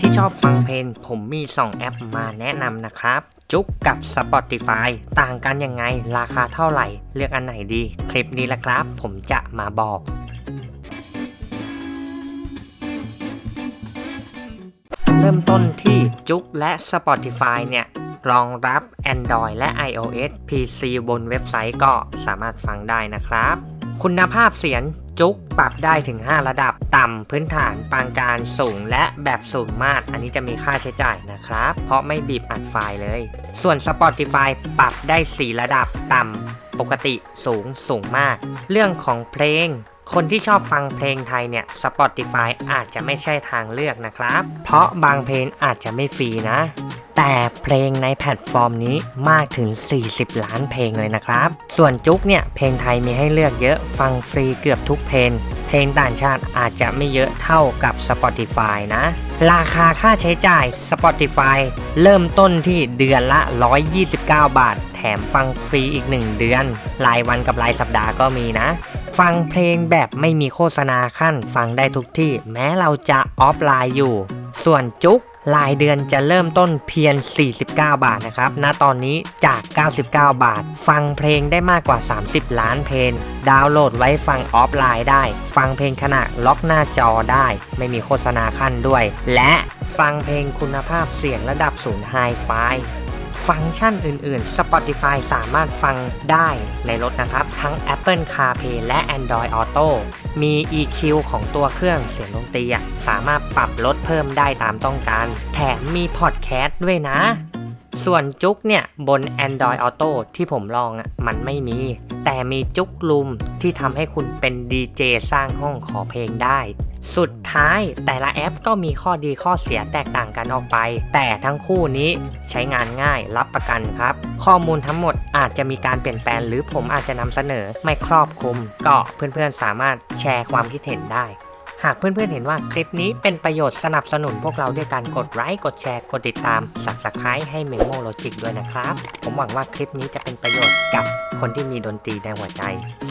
ที่ชอบฟังเพลง ผมมี 2 แอปมาแนะนำนะครับ จุกกับ Spotify ต่างกันยังไงราคาเท่าไหร่ เลือกอันไหนดี คลิปนี้แหละครับ ผมจะมาบอก เริ่มต้นที่จุกและ Spotify เนี่ยรองรับ Android และ iOS PC บนเว็บไซต์ก็สามารถฟังได้นะครับ คุณภาพเสียง จุกปรับได้ถึง 5 ระดับ ต่ำพื้นฐานปานกลางสูงและแบบสูงมากอันนี้จะมีค่าใช้จ่ายนะครับ เพราะไม่บีบอัดไฟล์เลย ส่วน Spotify ปรับได้ 4 ระดับ ต่ำปกติสูงสูงมาก เรื่องของเพลงคนที่ชอบฟังเพลงไทยเนี่ย Spotify อาจจะไม่ใช่ทางเลือกนะครับ เพราะบางเพลงอาจจะไม่ฟรีนะ แต่เพลงในแพลตฟอร์มนี้มากถึง 40 ล้านเพลงเลยนะครับ ส่วนจุกเนี่ย เพลงไทยมีให้เลือกเยอะฟังฟรีเกือบทุกเพลง เพลงต่างชาติอาจจะไม่เยอะเท่ากับ Spotify นะ ราคาค่าใช้จ่าย Spotify เริ่มต้นที่เดือนละ 129 บาท แถมฟังฟรีอีก 1 เดือน รายวันกับรายสัปดาห์ก็มีนะฟังเพลงแบบไม่มีโฆษณาขั้นฟังได้ทุกที่ แม้เราจะออฟไลน์อยู่ ส่วนจุก รายเดือนจะเริ่มต้นเพียง 49 บาทนะครับ ณ ตอนนี้จาก 99 บาท ฟังเพลงได้มากกว่า 30 ล้านเพลง ดาวน์โหลดไว้ฟังออฟไลน์ได้ ฟังเพลงขณะล็อกหน้าจอได้ ไม่มีโฆษณาขั้นด้วย และฟังเพลงคุณภาพเสียงระดับศูนย์ไฮไฟ ฟังก์ชันอื่นๆ Spotify สามารถฟังได้ในรถนะครับ ทั้ง Apple CarPlay และ Android Auto มี EQ ของตัวเครื่องเสียงดนตรีสามารถปรับลดเพิ่มได้ตามต้องการ แถมมีพอดแคสต์ด้วยนะส่วนจุกเนี่ยบน Android Auto ที่ผมลองอะมันไม่มี แต่มีจุกลุมที่ทำให้คุณเป็นดีเจสร้างห้องขอเพลงได้ สุดท้ายแต่ละแอปก็มีข้อดีข้อเสียแตกต่างกันออกไป แต่ทั้งคู่นี้ใช้งานง่ายรับประกันครับ ข้อมูลทั้งหมดอาจจะมีการเปลี่ยนแปลงหรือผมอาจจะนำเสนอไม่ครอบคลุม ก็เพื่อนๆสามารถแชร์ความคิดเห็นได้ หากเพื่อนๆเห็นว่าคลิปนี้เป็นประโยชน์สนับสนุนพวกเราด้วยการกดไลค์ กดแชร์ กดติดตาม Subscribe ให้ Memo Logic ด้วยนะครับ ผมหวังว่าคลิปนี้จะเป็นประโยชน์กับคนที่มีดนตรีในหัวใจ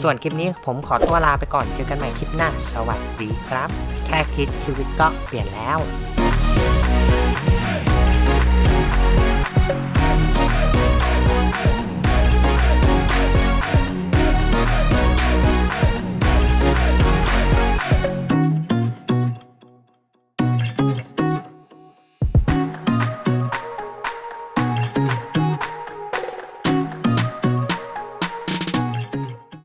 ส่วนคลิปนี้ผมขอตัวลาไปก่อน เจอกันใหม่คลิปหน้า สวัสดีครับ แค่คิดชีวิตก็เปลี่ยนแล้ว